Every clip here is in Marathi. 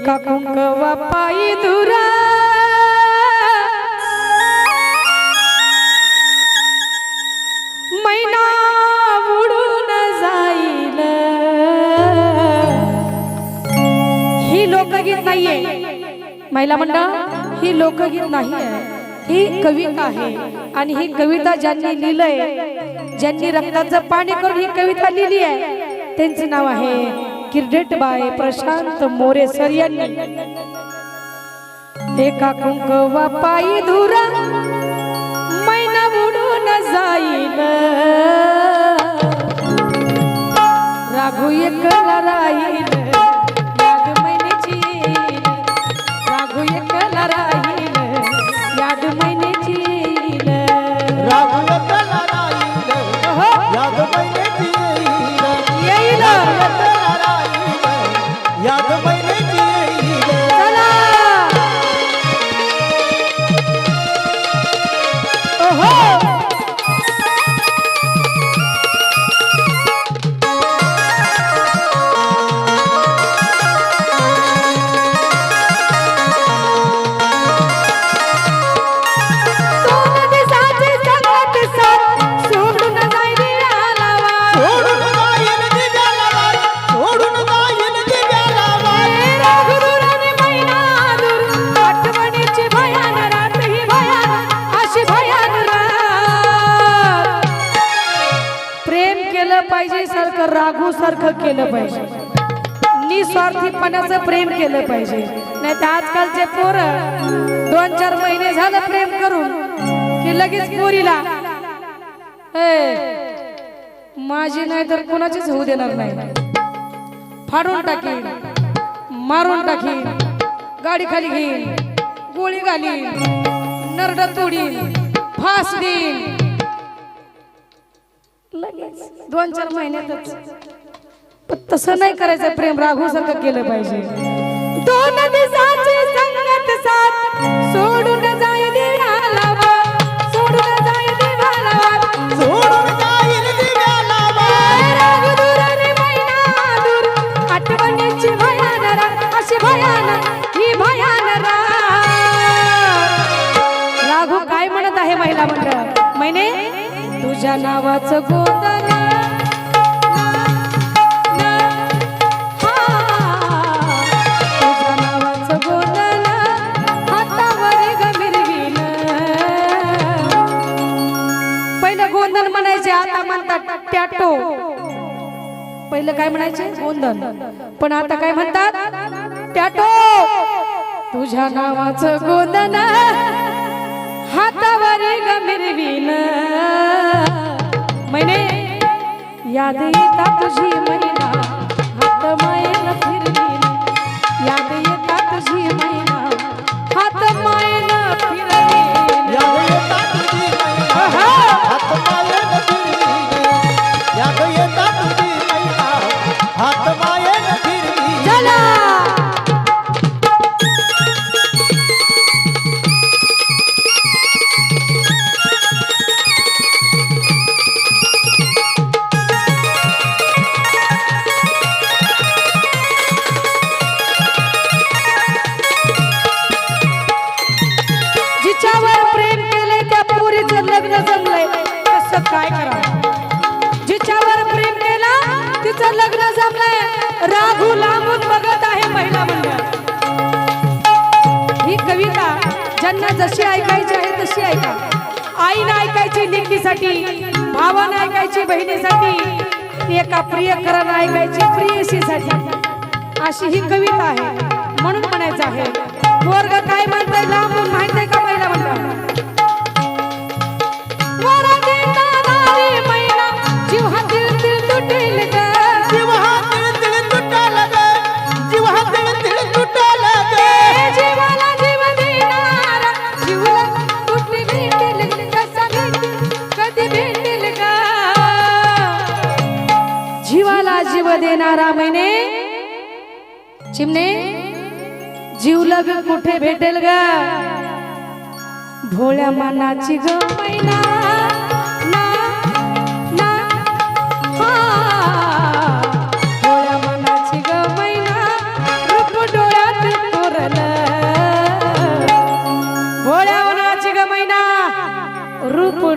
एका कुंकवा पायी दुरा? मैना उडून जाईल. ही लोकगीत नाहीये. महिला मंडळ ही लोकगीत नाही ही कविता आहे. आणि ही कविता ज्यांनी लिहिलंय ज्यांनी रक्ताचं पाणी करून ही कविता लिहिली आहे त्यांचं नाव आहे credit by Prashant More sir यांनी एका कुंकवा पायी धुरा. पाहिजे सारखं राघू सारखं केलं पाहिजे. निस्वार्थीपणाचं प्रेम केलं पाहिजे. नाही तर आजकालचे पोरं दोन चार महिने झालं प्रेम करून की लगेच पोरीला माझी नाही तर कोणाचीच होऊ देणार नाही. फाडून टाकीन मारून टाकीन गाडी खाली घेईन गोळी घालीन नरड तोडीन फास देईन. लगेच. दोन चार महिन्यातच. पण तसं नाही करायचं प्रेम राघू सारखं केलं पाहिजे. दोन दिवसाची संगत साथ सोडून जाय देवाला जाय देवाला महिना दूर, आठवणीची अशी ही. राघू काय म्हणत आहे महिला मंडळ? महिने? तुझ्या नावाचं गोंधळ. गोंधन म्हणायचे आता म्हणतात टॅटो. पहिलं काय म्हणायचे? गोंधन पण आता काय म्हणतात? टॅटो. तुझ्या नावाचं गोंधन हातावर गमिरविल याद येता तुझी महिना हात मायेन फिरविल याद येता तुझी महिना कसं काय करावं? जिच्यावर प्रेम केला तिचं लग्न जमलंय. राघू लांबून बघत आहे महिला मंडळ. ही कविता ज्यांना जशी ऐकायची आहे तशी ऐका. आईनं ऐकायची लेकीसाठी भावानं ऐकायची बहिणीसाठी एका प्रियकरानं ऐकायची प्रियसीसाठी. अशी ही कविता आहे. म्हणून म्हणायचं आहे वर्ग काय म्हणतंय लांबून माहीत आहे का महिला मंडळ? महत्त्व देणारा महिने चिमणे जीवला ग कुठे भेटेल ग? भोळ्या मानाची ग मैना.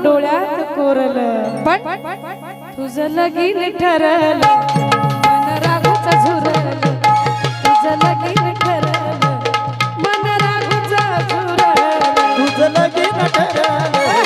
डोळ्यात कोरलं. पण तुझं लगीन ठरलं. लगीन ठरलं.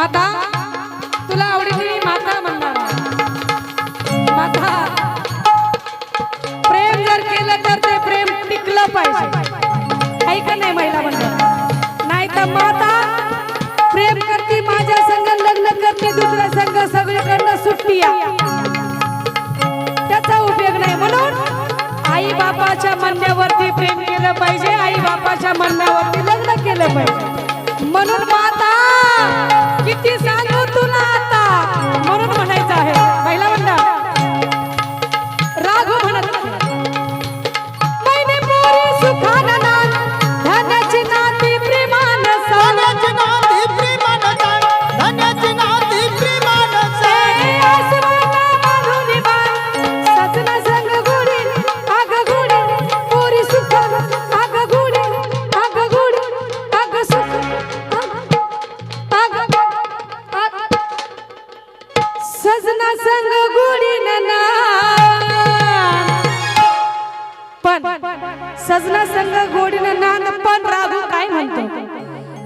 माता तुला आवडीची माता म्हणणार माता प्रेम जर केलं तर ते प्रेम टिकलं पाहिजे. ऐक नाही महिला मंडळ? नाही तर माता प्रेम करते माझ्या संग लग्न करते दुसऱ्या संघ सगळीकडनं सुट्टी त्याचा उपयोग नाही. म्हणून आई बापाच्या म्हणण्यावरती प्रेम केलं पाहिजे. आई बापाच्या म्हणण्यावरती लग्न केलं पाहिजे. म्हणून माता 第三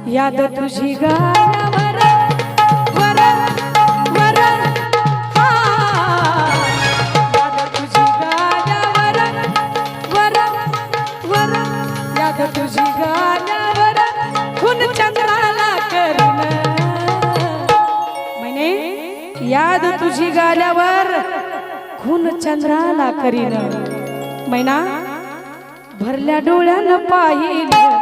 याद तुझी गाण्यावर वर वर हा. याद तुझी गाण्यावर वर वर. याद तुझी गाण्यावर खून चंद्राला करीन म्हणे याद तुझी गाल्यावर खून चंद्राला करीन. मैना भरल्या डोळ्यानं पाहिलं.